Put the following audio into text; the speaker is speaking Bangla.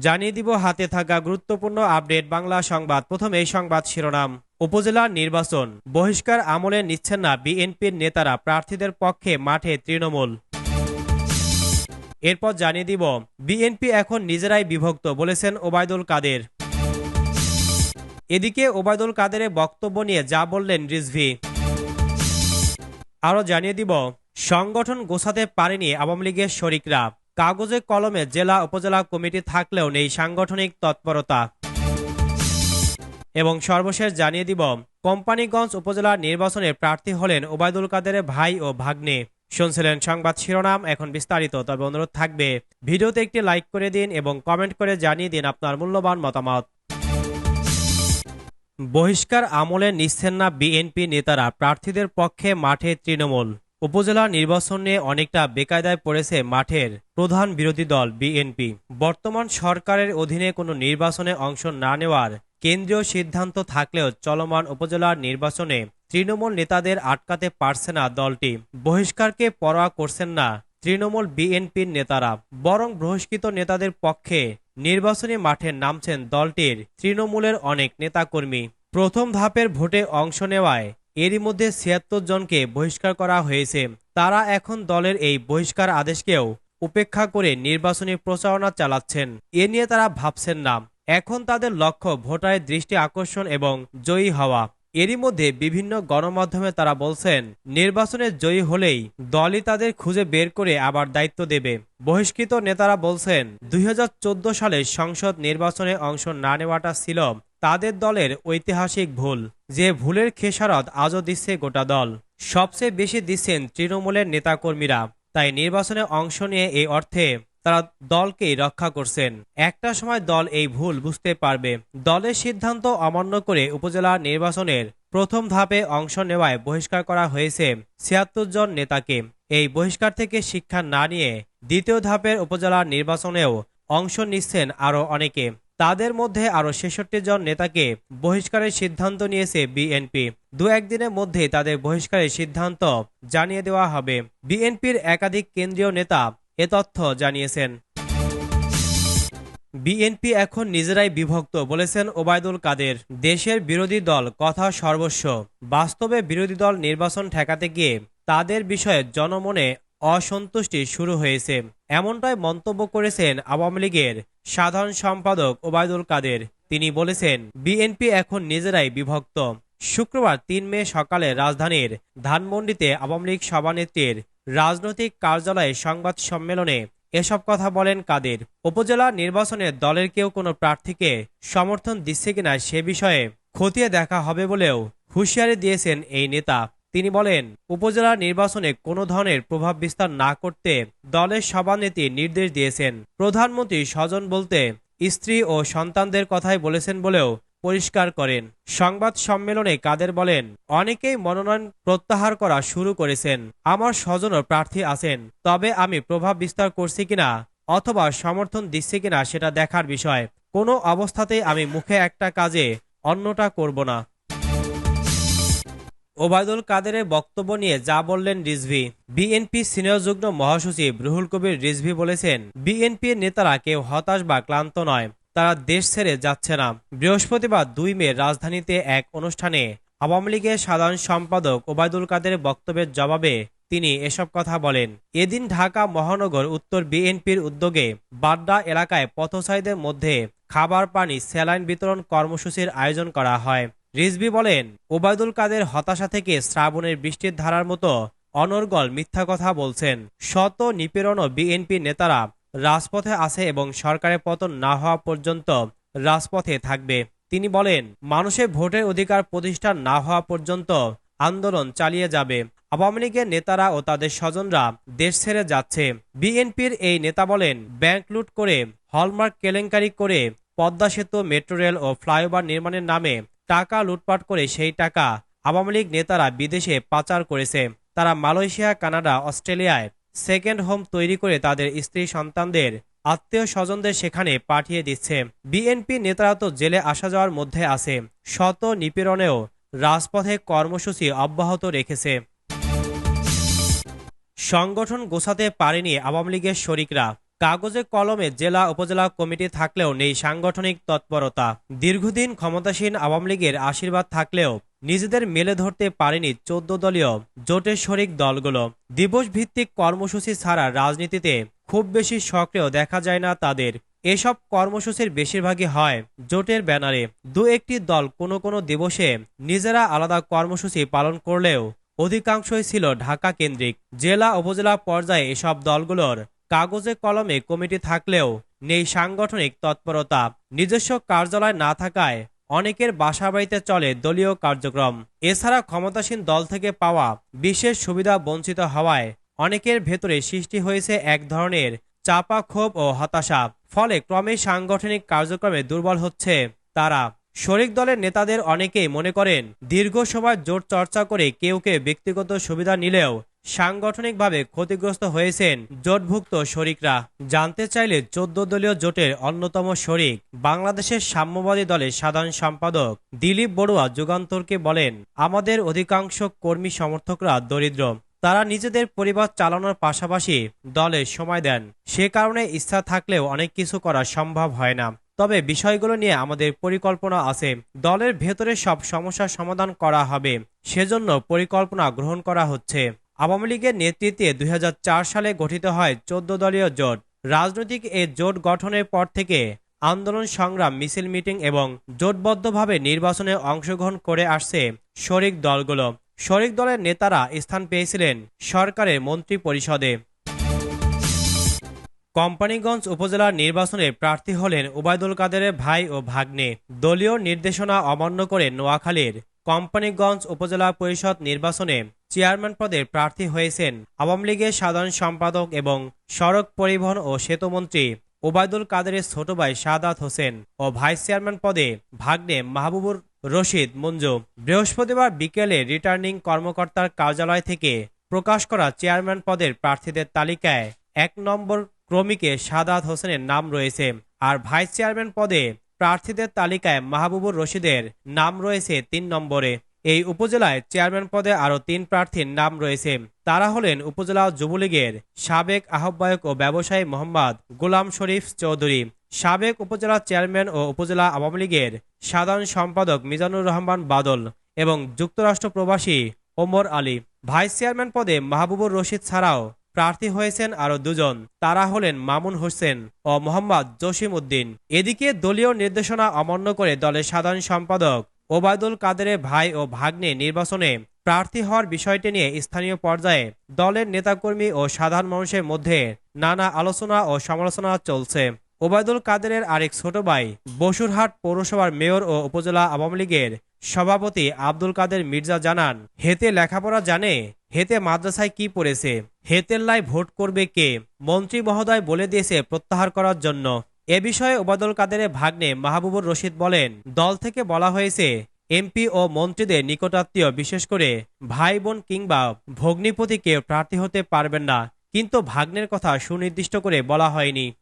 জানিয়ে দিব, হাতে থাকা গুরুত্বপূর্ণ আপডেট বাংলা সংবাদ। প্রথমে এই সংবাদ শিরোনাম। উপজেলার নির্বাচন। বহিষ্কার আমলে নিচ্ছেন না বিএনপির নেতারা, প্রার্থীদের পক্ষে মাঠে তৃণমূল। এরপর জানিয়ে দিব, বিএনপি এখন নিজেরাই বিভক্ত, বলেছেন ওবায়দুল কাদের। এদিকে ওবায়দুল কাদেরের বক্তব্য নিয়ে যা বললেন রিজভি। আরও জানিয়ে দিব, সংগঠন গোছাতে পারেনি আওয়ামী লীগের শরিকরা। কাগজে কলমে জেলা, উপজেলা কমিটি থাকলেও নেই সাংগঠনিক তৎপরতা। এবং সর্বশেষ জানিয়ে দিব, কোম্পানিগঞ্জ উপজেলা নির্বাচনে প্রার্থী হলেন ওবায়দুল কাদেরের ভাই ও ভাগ্নে। শুনছিলেন সংবাদ শিরোনাম, এখন বিস্তারিত, তবে অনুরোধ থাকবে, ভিডিওতে একটি লাইক করে দিন এবং কমেন্ট করে জানিয়ে দিন আপনার মূল্যবান মতামত। বহিষ্কার আমলে নিচ্ছেন না বিএনপি নেতারা, প্রার্থীদের পক্ষে মাঠে তৃণমূল। উপজেলা নির্বাচন অনেকটা বেকায়দায় পড়েছে মাঠের প্রধান বিরোধী দল বিএনপি। বর্তমান সরকারের অধীনে কোনো নির্বাচনে অংশ না নেওয়ার কেন্দ্রীয় সিদ্ধান্ত থাকলেও চলমান উপজেলার নির্বাচনে তৃণমূল নেতাদের আটকাতে পারছে না দলটি। বহিষ্কারকে পরোয়া করছেন না তৃণমূল বিএনপির নেতারা, বরং বহিষ্কৃত নেতাদের পক্ষে নির্বাচনী মাঠে নামছেন দলটির তৃণমূলের অনেক নেতাকর্মী। প্রথম ধাপের ভোটে অংশ নেওয়ায় এরই মধ্যে ছিয়াত্তর জনকে বহিষ্কার করা হয়েছে। তারা এখন দলের এই বহিষ্কার আদেশকেও উপেক্ষা করে নির্বাচনী প্রচারণা চালাচ্ছেন। এ নিয়ে তারা ভাবছেন না। এখন তাদের লক্ষ্য ভোটারের দৃষ্টি আকর্ষণ এবং জয়ী হওয়া। এরই মধ্যে বিভিন্ন গণমাধ্যমে তারা বলছেন, নির্বাচনে জয়ী হলেই দলই তাদের খুঁজে বের করে আবার দায়িত্ব দেবে। বহিষ্কৃত নেতারা বলছেন, দুই হাজার চোদ্দ সালে সংসদ নির্বাচনে অংশ না নেওয়াটা ছিল তাদের দলের ঐতিহাসিক ভুল, যে ভুলের খেসারত আজও দিচ্ছে গোটা দল। সবচেয়ে বেশি দিচ্ছেন তৃণমূলের নেতাকর্মীরা, তাই নির্বাচনে অংশ নিয়ে এই অর্থে তারা দলকেই রক্ষা করছেন। একটা সময় দল এই ভুল বুঝতে পারবে। দলের সিদ্ধান্ত অমান্য করে উপজেলা নির্বাচনের প্রথম ধাপে অংশ নেওয়ায় বহিষ্কার করা হয়েছে ছিয়াত্তর জন নেতাকে। এই বহিষ্কার থেকে শিক্ষা না নিয়ে দ্বিতীয় ধাপের উপজেলা নির্বাচনেও অংশ নিচ্ছেন আরও অনেকে। তাদের মধ্যে আরও ছেষট্টি জন নেতাকে বহিষ্কারের সিদ্ধান্ত নিয়েছে বিএনপি। দু একদিনের মধ্যে তাদের বহিষ্কারের সিদ্ধান্ত জানিয়ে দেওয়া হবে। বিএনপির একাধিক কেন্দ্রীয় নেতা এ তথ্য জানিয়েছেন। বিএনপি এখন নিজেরাই বিভক্ত বলেছেন ওবায়দুল কাদের। দেশের বিরোধী দল কথা সর্বস্ব। বাস্তবে বিরোধী দল নির্বাচন ঠেকাতে গিয়ে তাদের বিষয়ে জনমনে অসন্তুষ্টি শুরু হয়েছে। এমনটাই মন্তব্য করেছেন আওয়ামী লীগের সাধারণ সম্পাদক ওবায়দুল কাদের। তিনি বলেছেন, বিএনপি এখন নিজেরাই বিভক্ত। শুক্রবার তিন মে সকালে রাজধানীর ধানমন্ডিতে আওয়ামী লীগ সভানেত্রীর রাজনৈতিক কার্যালয়ে সংবাদ সম্মেলনে এসব কথা বলেন কাদের। উপজেলা নির্বাচনে দলের কেউ কোনো প্রার্থীকে সমর্থন দিচ্ছে কিনা সে বিষয়ে খতিয়ে দেখা হবে বলেও হুঁশিয়ারি দিয়েছেন এই নেতা। তিনি বলেন, উপজেলা নির্বাচনে কোনো ধরনের প্রভাব বিস্তার না করতে দলের সভানেত্রী নির্দেশ দিয়েছেন। প্রধানমন্ত্রী স্বজন বলতে স্ত্রী ও সন্তানদের কথাই বলেছেন বলেও পরিষ্কার করেন। সংবাদ সম্মেলনে কাদের বলেন, অনেকেই মনোনয়ন প্রত্যাহার করা শুরু করেছেন। আমার স্বজনও প্রার্থী আছেন। তবে আমি প্রভাব বিস্তার করছি কিনা অথবা সমর্থন দিচ্ছি কিনা সেটা দেখার বিষয়। কোনো অবস্থাতেই আমি মুখে একটা কাজে অন্যটা করব না। ওবায়দুল কাদেরের বক্তব্য নিয়ে যা বললেন রিজভি। বিএনপি সিনিয়র যুগ্ম মহাসচিব রুহুল কবির রিজভি বলেছেন বিএনপির নেতারা কেউ হতাশ বা ক্লান্ত নয়, তারা দেশ ছেড়ে যাচ্ছে না। বৃহস্পতিবার দুই মে রাজধানীতে এক অনুষ্ঠানে আওয়ামী লীগের সাধারণ সম্পাদক ওবায়দুল কাদের বক্তব্যের জবাবে তিনি এসব কথা বলেন। এদিন ঢাকা মহানগর উত্তর বিএনপির উদ্যোগে বাড্ডা এলাকায় পথচারীদের মধ্যে খাবার, পানি, স্যালাইন বিতরণ কর্মসূচির আয়োজন করা হয়। রিজবি বলেন, ওবায়দুল কাদের হতাশা থেকে শ্রাবণের বৃষ্টির ধারার মতো অনর্গল মিথ্যা কথা বলছেন। শত নিপীড়ন বিএনপি নেতারা রাজপথে আছে এবং সরকারের পতন না হওয়া পর্যন্ত রাজপথে থাকবে। তিনি বলেন মানুষের ভোটের অধিকার প্রতিষ্ঠা না হওয়া পর্যন্ত আন্দোলন চালিয়ে যাবে। আওয়ামী লীগের নেতারা ও তাদের স্বজনরা দেশ ছেড়ে যাচ্ছে। বিএনপির এই নেতা বলেন, ব্যাংক লুট করে, হলমার্ক কেলেঙ্কারি করে পদ্মা সেতু, মেট্রো রেল ও ফ্লাইওভার নির্মাণের নামে টাকা লুটপাট করে সেই টাকা আওয়ামী লীগ নেতারা বিদেশে পাচার করেছে। তারা মালয়েশিয়া, কানাডা, অস্ট্রেলিয়ায় সেকেন্ড হোম তৈরি করে তাদের স্ত্রী সন্তানদের আত্মীয় স্বজনদের সেখানে পাঠিয়ে দিচ্ছে। বিএনপি নেতারা তো জেলে আসা যাওয়ার মধ্যে আছে। শত নিপীড়নেও রাজপথে কর্মসূচি অব্যাহত রেখেছে। সংগঠন গোছাতে পারেনি আওয়ামী লীগের শরিকরা। কাগজে কলমে জেলা উপজেলা কমিটি থাকলেও নেই সাংগঠনিক তৎপরতা। দীর্ঘদিন ক্ষমতাসীন আওয়ামী লীগের আশীর্বাদ থাকলেও নিজেদের মেলে ধরতে পারেনি চোদ্দ দলীয় জোটের শরিক দলগুলো। দিবস ভিত্তিক কর্মসূচি ছাড়া রাজনীতিতে খুব বেশি সক্রিয় দেখা যায় না তাদের। এসব কর্মসূচির বেশিরভাগই হয় জোটের ব্যানারে। দু একটি দল কোনো কোনো দিবসে নিজেরা আলাদা কর্মসূচি পালন করলেও অধিকাংশই ছিল ঢাকা কেন্দ্রিক। জেলা উপজেলা পর্যায়ে এসব দলগুলোর কাগজে কলমে কমিটি থাকলেও নেই সাংগঠনিক তৎপরতা। নিজস্ব কার্যালয় না থাকায় অনেকের বাসা বাড়িতে চলে দলীয় কার্যক্রম। এছাড়া ক্ষমতাসীন দল থেকে পাওয়া বিশেষ সুবিধা বঞ্চিত হওয়ায় অনেকের ভেতরে সৃষ্টি হয়েছে এক ধরনের চাপা ক্ষোভ ও হতাশা। ফলে ক্রমে সাংগঠনিক কার্যক্রমে দুর্বল হচ্ছে তারা। শরিক দলের নেতাদের অনেকেই মনে করেন, দীর্ঘ সময় জোট চর্চা করে কেউ কেউ ব্যক্তিগত সুবিধা নিলেও সাংগঠনিকভাবে ক্ষতিগ্রস্ত হয়েছেন জোটভুক্ত শরিকরা। জানতে চাইলে চোদ্দ দলীয় জোটের অন্যতম শরিক বাংলাদেশের সাম্যবাদী দলের সাধারণ সম্পাদক দিলীপ বড়ুয়া যুগান্তরকে বলেন, আমাদের অধিকাংশ কর্মী সমর্থকরা দরিদ্র। তারা নিজেদের পরিবার চালানোর পাশাপাশি দলে সময় দেন। সে কারণে ইচ্ছা থাকলেও অনেক কিছু করা সম্ভব হয় না। তবে বিষয়গুলো নিয়ে আমাদের পরিকল্পনা আছে। দলের ভেতরে সব সমস্যার সমাধান করা হবে। সেজন্য পরিকল্পনা গ্রহণ করা হচ্ছে। আওয়ামী লীগের নেতৃত্বে দুই হাজার চার সালে গঠিত হয় চোদ্দ দলীয় জোট। রাজনৈতিক এ জোট গঠনের পর থেকে আন্দোলন সংগ্রাম, মিছিল মিটিং এবং জোটবদ্ধভাবে নির্বাচনে অংশগ্রহণ করে আসছে শরিক দলগুলো। শরিক দলের নেতারা স্থান পেয়েছিলেন সরকারের মন্ত্রী পরিষদে। কোম্পানিগঞ্জ উপজেলার নির্বাচনে প্রার্থী হলেন ওবায়দুল কাদেরের ভাই ও ভাগ্নে। দলীয় নির্দেশনা অমান্য করে নোয়াখালীর কোম্পানিগঞ্জ উপজেলা পরিষদ নির্বাচনে চেয়ারম্যান পদে প্রার্থী হয়েছেন আওয়ামী লীগের সাধারণ সম্পাদক এবং সড়ক পরিবহন ও সেতুমন্ত্রী ওবায়দুল কাদেরের ছোট ভাই সাদাত হোসেন ও ভাইস চেয়ারম্যান পদে ভাগ্নে মাহবুবুর রশিদ মঞ্জু বৃহস্পতিবার বিকেলে রিটার্নিং কর্মকর্তার কার্যালয় থেকে প্রকাশ করা চেয়ারম্যান পদের প্রার্থীদের তালিকায় এক নম্বর ক্রমিকে সাদাত হোসেনের নাম রয়েছে আর ভাইস চেয়ারম্যান পদে প্রার্থীদের তালিকায় মাহবুবুর রশিদের নাম রয়েছে তিন নম্বরে। এই উপজেলায় চেয়ারম্যান পদে আরও তিন প্রার্থীর নাম রয়েছে। তারা হলেন উপজেলা যুবলীগের সাবেক আহ্বায়ক ও ব্যবসায়ী মোহাম্মদ গোলাম শরীফ চৌধুরী, সাবেক উপজেলা চেয়ারম্যান ও উপজেলা আওয়ামী লীগের সাধারণ সম্পাদক মিজানুর রহমান বাদল এবং যুক্তরাষ্ট্র প্রবাসী ওমর আলী। ভাইস চেয়ারম্যান পদে মাহবুবুর রশিদ ছাড়াও প্রার্থী হয়েছেন আরও দুজন। তারা হলেন মামুন হোসেন ও মোহাম্মদ জসিম উদ্দিন। এদিকে দলীয় নির্দেশনা অমান্য করে দলের সাধারণ সম্পাদক ওবায়দুল কাদেরের ভাই ও ভাগ্নে নির্বাচনে প্রার্থী হওয়ার বিষয়টি নিয়ে স্থানীয় পর্যায়ে দলের নেতাকর্মী ও সাধারণ মানুষের মধ্যে নানা আলোচনা ও সমালোচনা চলছে। ওবায়দুল কাদেরের আরেক ছোট ভাই বসুরহাট পৌরসভার মেয়র ও উপজেলা আওয়ামী লীগের সভাপতি আব্দুল কাদের মির্জা জানান, হেতে লেখাপড়া জানে, হেতে মাদ্রাসায় কি পড়েছে, হেতের লাই ভোট করবে কে, মন্ত্রী মহোদয় বলে দিয়েছে প্রত্যাহার করার জন্য। এ বিষয়ে ওবাদুল কাদেরের ভাগ্নে মাহবুবুর রশিদ বলেন, দল থেকে বলা হয়েছে, এমপি ও মন্ত্রীদের নিকটাত্মীয়, বিশেষ করে ভাই বোন কিংবা ভগ্নিপতি কেউ প্রার্থী হতে পারবেন না। কিন্তু ভাগ্নের কথা সুনির্দিষ্ট করে বলা হয়নি।